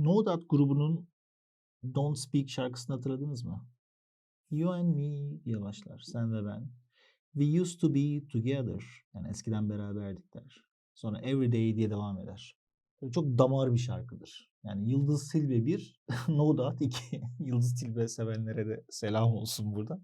No Doubt grubunun Don't Speak şarkısını hatırladınız mı? You and me diye başlar. Sen ve ben. We used to be together. Yani eskiden beraberdik der. Sonra every day diye devam eder. Böyle çok damar bir şarkıdır. Yani Yıldız Tilbe 1, No Doubt 2. Yıldız Tilbe sevenlere de selam olsun burada.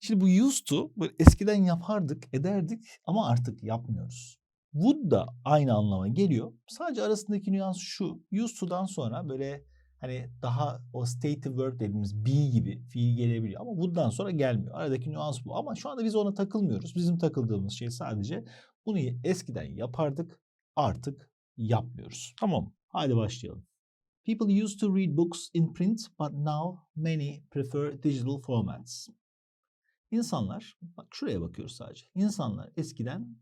Şimdi bu used to böyle eskiden yapardık, ederdik ama artık yapmıyoruz. Would da aynı anlama geliyor. Sadece arasındaki nüans şu. Used to'dan sonra böyle hani daha o stative verb dediğimiz be gibi fiil gelebiliyor ama would'dan sonra gelmiyor. Aradaki nüans bu. Ama şu anda biz ona takılmıyoruz. Bizim takıldığımız şey sadece bunu eskiden yapardık artık yapmıyoruz. Tamam. Hadi başlayalım. People used to read books in print but now many prefer digital formats. İnsanlar, bak şuraya bakıyoruz sadece. İnsanlar eskiden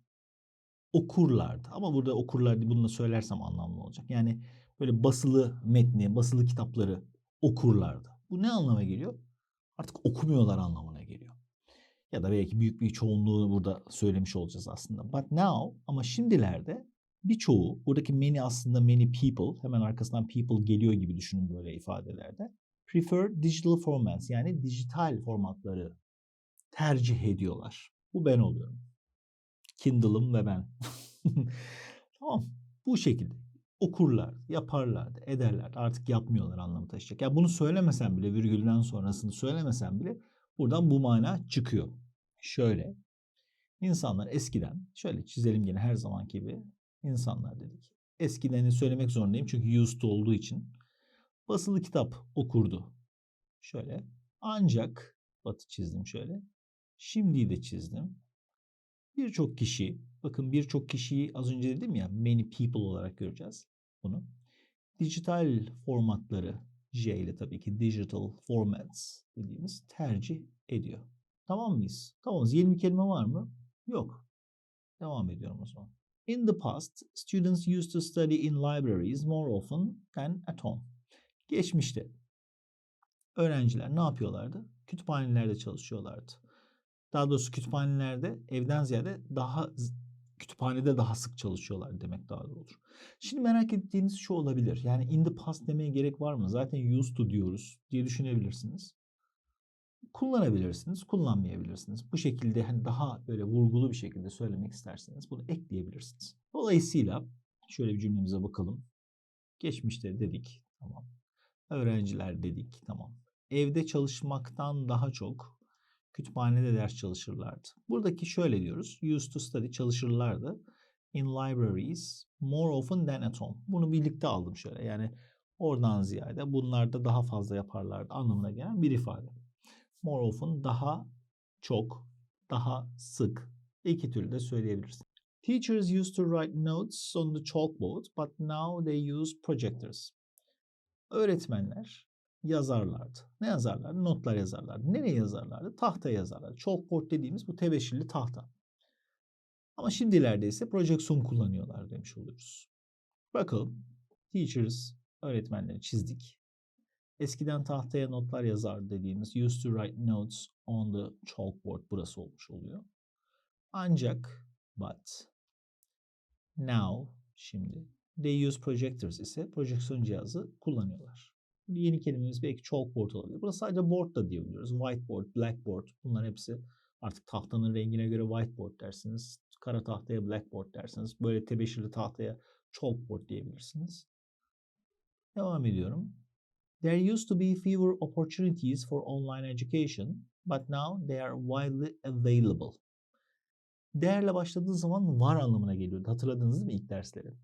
okurlardı. Ama burada okurlar bunu da söylersem anlamlı olacak. Yani böyle basılı metni, basılı kitapları okurlardı. Bu ne anlama geliyor? Artık okumuyorlar anlamına geliyor. Ya da belki büyük bir çoğunluğu burada söylemiş olacağız aslında. But now ama şimdilerde birçoğu buradaki many aslında many people hemen arkasından people geliyor gibi düşünün böyle ifadelerde. Prefer digital formats yani dijital formatları tercih ediyorlar. Bu ben oluyorum. Kindle'ım ve ben. tamam. Bu şekilde okurlar, yaparlardı, ederlerdi. Artık yapmıyorlar anlamı taşıyacak. Ya yani bunu söylemesen bile virgülden sonrasını söylemesen bile buradan bu mana çıkıyor. Şöyle. İnsanlar eskiden şöyle çizelim yine her zamanki gibi insanlar dedik. Eskideni söylemek zorundayım çünkü used olduğu için. Basılı kitap okurdu. Şöyle. Ancak batı çizdim şöyle. Şimdiyi de çizdim. Birçok kişi, bakın birçok kişiyi az önce dedim ya many people olarak göreceğiz bunu. Dijital formatları J ile tabii ki digital formats dediğimiz tercih ediyor. Tamam mıyız? Tamamız. Yeni bir kelime var mı? Yok. Devam ediyorum o zaman. In the past, students used to study in libraries more often than at home. Geçmişte öğrenciler ne yapıyorlardı? Kütüphanelerde çalışıyorlardı. Daha doğrusu kütüphanelerde evden ziyade daha kütüphanede daha sık çalışıyorlar demek daha doğru olur. Şimdi merak ettiğiniz şu olabilir. Yani in the past demeye gerek var mı? Zaten used to diyoruz diye düşünebilirsiniz. Kullanabilirsiniz, kullanmayabilirsiniz. Bu şekilde hani daha böyle vurgulu bir şekilde söylemek isterseniz bunu ekleyebilirsiniz. Dolayısıyla şöyle bir cümlemize bakalım. Geçmişte dedik, tamam. Öğrenciler dedik, tamam. Evde çalışmaktan daha çok kütüphanede ders çalışırlardı. Buradaki şöyle diyoruz. Used to study çalışırlardı. In libraries more often than at home. Bunu birlikte aldım şöyle. Yani oradan ziyade bunlarda daha fazla yaparlardı anlamına gelen bir ifade. More often daha çok, daha sık. İki türlü de söyleyebilirsin. Teachers used to write notes on the chalkboard but now they use projectors. Öğretmenler yazarlardı. Ne yazarlardı? Notlar yazarlardı. Nereye yazarlardı? Tahta yazarlardı. Chalkboard dediğimiz bu tebeşirli tahta. Ama şimdilerde ise projeksiyon kullanıyorlar demiş oluyoruz. Bakalım. Teachers, öğretmenleri çizdik. Eskiden tahtaya notlar yazar dediğimiz used to write notes on the chalkboard burası olmuş oluyor. Ancak but now şimdi they use projectors ise projeksiyon cihazı kullanıyorlar. Yeni kelimemiz belki chalkboard olabilir. Burası sadece board da diyebiliyoruz. Whiteboard, blackboard bunlar hepsi artık tahtanın rengine göre whiteboard dersiniz. Kara tahtaya blackboard dersiniz. Böyle tebeşirli tahtaya chalkboard diyebilirsiniz. Devam ediyorum. There used to be fewer opportunities for online education, but now they are widely available. Değerle başladığı zaman var anlamına geliyordu. Hatırladınız mi ilk dersleri?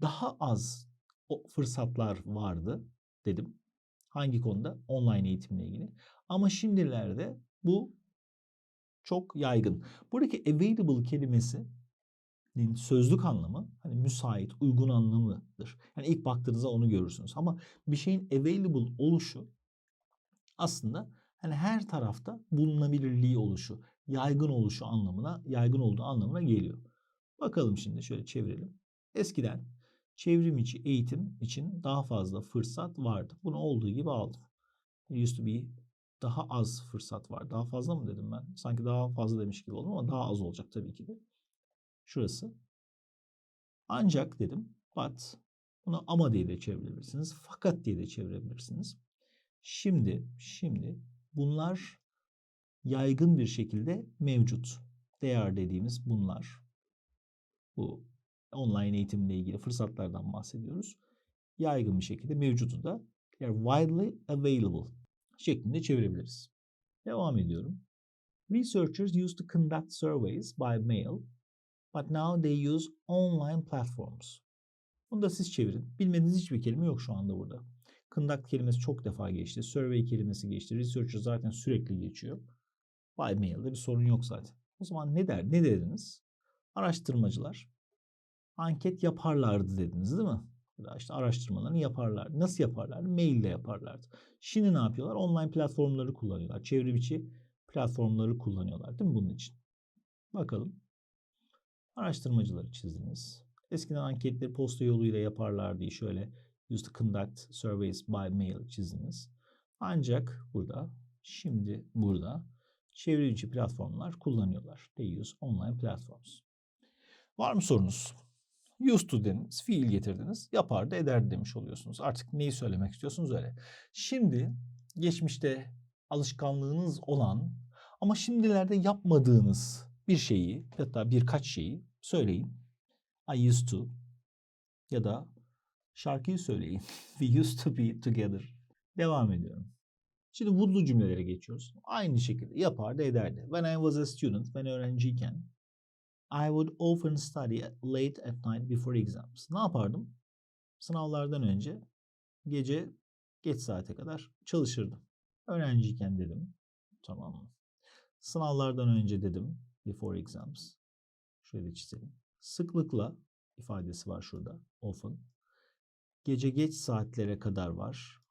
Daha az o fırsatlar vardı dedim. Hangi konuda? Online eğitimle ilgili. Ama şimdilerde bu çok yaygın. Buradaki available kelimesi sözlük anlamı hani müsait, uygun anlamıdır. Yani ilk baktığınızda onu görürsünüz. Ama bir şeyin available oluşu aslında hani her tarafta bulunabilirliği oluşu, yaygın oluşu anlamına, yaygın olduğu anlamına geliyor. Bakalım şimdi şöyle çevirelim. Eskiden çevrim içi eğitim için daha fazla fırsat vardı. Bunu olduğu gibi aldım. It used to be daha az fırsat var. Daha fazla mı dedim ben? Sanki daha fazla demiş gibi oldum ama daha az olacak tabii ki de. Şurası. Ancak dedim but Bunu ama diye de çevirebilirsiniz. Fakat diye de çevirebilirsiniz. Şimdi, şimdi bunlar yaygın bir şekilde mevcut. Değer dediğimiz bunlar. Bu online eğitimle ilgili fırsatlardan bahsediyoruz. Yaygın bir şekilde mevcutu da are widely available şeklinde çevirebiliriz. Devam ediyorum. Researchers used to conduct surveys by mail, but now they use online platforms. Bunu da siz çevirin. Bilmediğiniz hiçbir kelime yok şu anda burada. Conduct kelimesi çok defa geçti. Survey kelimesi geçti. Researcher zaten sürekli geçiyor. By mail'de bir sorun yok zaten. O zaman ne der? Ne dediniz? Araştırmacılar anket yaparlardı dediniz değil mi? Ya işte araştırmalarını yaparlar. Nasıl yaparlar? Mail ile yaparlardı. Şimdi ne yapıyorlar? Online platformları kullanıyorlar. Çevrim içi platformları kullanıyorlar değil mi bunun için? Bakalım. Araştırmacıları çizdiniz. Eskiden anketleri posta yoluyla yaparlardı. Şöyle used to conduct surveys by mail çizdiniz. Ancak burada, şimdi burada çevrim içi platformlar kullanıyorlar. They use online platforms. Var mı sorunuz? Used to dediniz, fiil getirdiniz, yapardı ederdi demiş oluyorsunuz. Artık neyi söylemek istiyorsunuz öyle. Şimdi geçmişte alışkanlığınız olan ama şimdilerde yapmadığınız bir şeyi hatta birkaç şeyi söyleyin. I used to ya da şarkıyı söyleyin. We used to be together. Devam ediyorum. Şimdi woulds'lu cümlelere geçiyoruz. Aynı şekilde yapardı ederdi. When I was a student, ben öğrenciyken I would often study late at night before exams. Ne yapardım? Sınavlardan önce gece geç saate kadar çalışırdım. Öğrenciyken dedim. Tamam mı? Sınavlardan önce dedim. Before exams. Şöyle çizelim. Sıklıkla ifadesi var şurada. Often. Gece geç saatlere kadar var.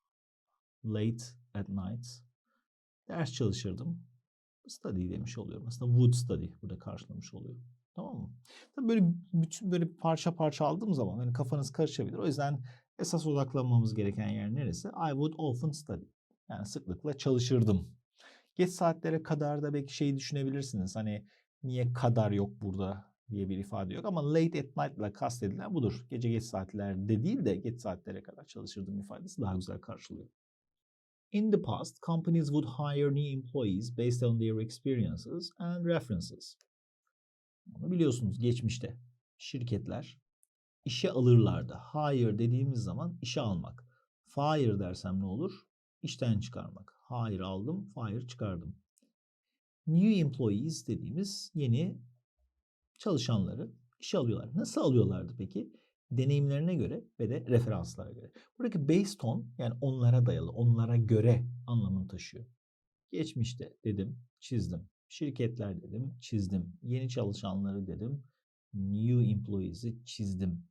Late at night. Ders çalışırdım. Study demiş oluyorum. Aslında would study burada karşılamış oluyorum. Tamam mı? Tabii böyle bütün böyle parça parça aldığım zaman hani kafanız karışabilir. O yüzden esas odaklanmamız gereken yer neresi? I would often study. Yani sıklıkla çalışırdım. Geç saatlere kadar da belki şeyi düşünebilirsiniz. Hani niye kadar yok burada diye bir ifade yok. Ama late at night ile kastedilen budur. Gece geç saatlerde değil de geç saatlere kadar çalışırdım ifadesi daha güzel karşılıyor. In the past, companies would hire new employees based on their experiences and references. Bunu biliyorsunuz geçmişte şirketler işe alırlardı. Hire dediğimiz zaman işe almak. Fire dersem ne olur? İşten çıkarmak. Hire aldım, fire çıkardım. New employees dediğimiz yeni çalışanları işe alıyorlar. Nasıl alıyorlardı peki? Deneyimlerine göre ve de referanslara göre. Buradaki based on yani onlara dayalı, onlara göre anlamını taşıyor. Geçmişte dedim, çizdim. Şirketler dedim, çizdim. Yeni çalışanları dedim, new employees'i çizdim.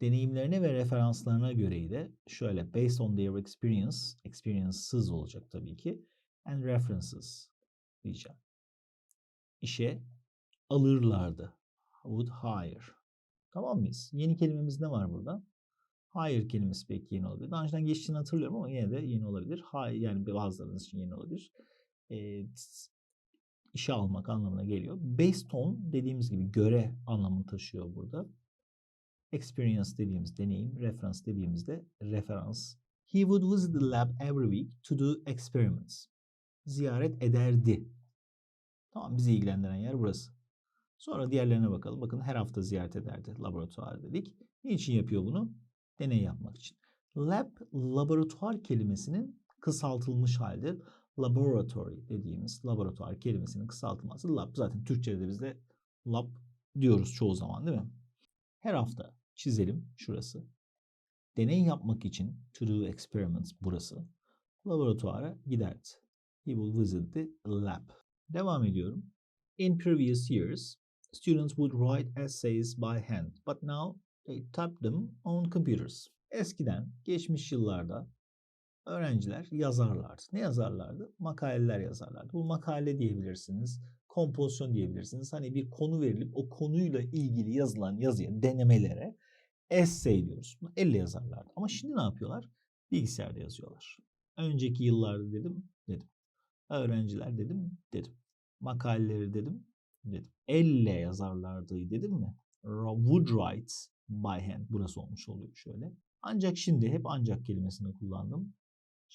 Deneyimlerine ve referanslarına göreydi. Şöyle based on their experience, experiences olacak tabii ki. And references diyeceğim. İşe alırlardı. Would hire. Tamam mıyız? Yeni kelimemiz ne var burada? Hire kelimesi belki yeni olabilir. Daha önceden geçtiğini hatırlıyorum ama yine de yeni olabilir. Hire, yani bazılarınız için yeni olabilir. E, işe almak anlamına geliyor. Based on dediğimiz gibi göre anlamını taşıyor burada. Experience dediğimiz deneyim, reference dediğimizde referans. He would visit the lab every week to do experiments. Ziyaret ederdi. Tamam bizi ilgilendiren yer burası. Sonra diğerlerine bakalım. Bakın her hafta ziyaret ederdi laboratuvar dedik. Niçin yapıyor bunu? Deney yapmak için. Lab, laboratuvar kelimesinin kısaltılmış halde laboratory dediğimiz laboratuvar kelimesinin kısaltılması lab. Zaten Türkçe'de bizde lab diyoruz çoğu zaman değil mi? Her hafta çizelim şurası. Deney yapmak için to do experiments burası. Laboratuvara giderdi. He will visit the lab. Devam ediyorum. In previous years, students would write essays by hand, but now they type them on computers. Eskiden, geçmiş yıllarda öğrenciler yazarlardı. Ne yazarlardı? Makaleler yazarlardı. Bu makale diyebilirsiniz, kompozisyon diyebilirsiniz. Hani bir konu verilip o konuyla ilgili yazılan yazıya, denemelere essay diyoruz. Bunu elle yazarlardı. Ama şimdi ne yapıyorlar? Bilgisayarda yazıyorlar. Önceki yıllarda dedim, dedim. Öğrenciler dedim, dedim. Makaleleri dedim, dedim. Elle yazarlardı dedim mi? Would write by hand. Burası olmuş oluyor şöyle. Ancak şimdi hep ancak kelimesini kullandım.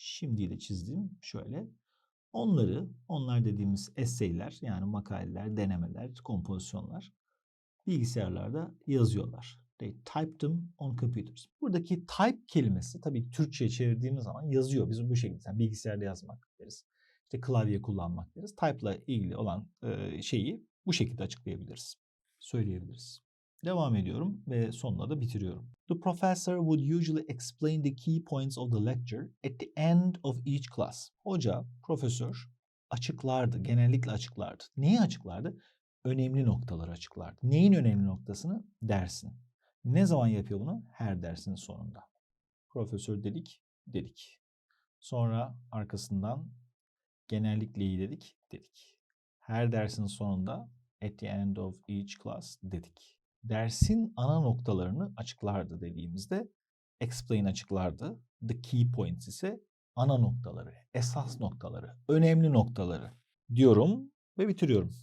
Şimdi de çizdim şöyle. Onları, onlar dediğimiz essay'ler yani makaleler, denemeler, kompozisyonlar bilgisayarlarda yazıyorlar. They typed them on computers. Buradaki type kelimesi tabii Türkçe'ye çevirdiğimiz zaman yazıyor. Biz bu şekilde yani bilgisayarda yazmak deriz. İşte klavye kullanmak deriz. Type'la ilgili olan şeyi bu şekilde açıklayabiliriz. Söyleyebiliriz. Devam ediyorum ve sonunda da bitiriyorum. The professor would usually explain the key points of the lecture at the end of each class. Hoca, profesör açıklardı, genellikle açıklardı. Neyi açıklardı? Önemli noktaları açıklardı. Neyin önemli noktasını? Dersin. Ne zaman yapıyor bunu? Her dersin sonunda. Profesör dedik, dedik. Sonra arkasından genellikle iyi dedik, dedik. Her dersin sonunda at the end of each class dedik. Dersin ana noktalarını açıklardı dediğimizde explain açıklardı. The key points ise ana noktaları, esas noktaları, önemli noktaları diyorum ve bitiriyorum.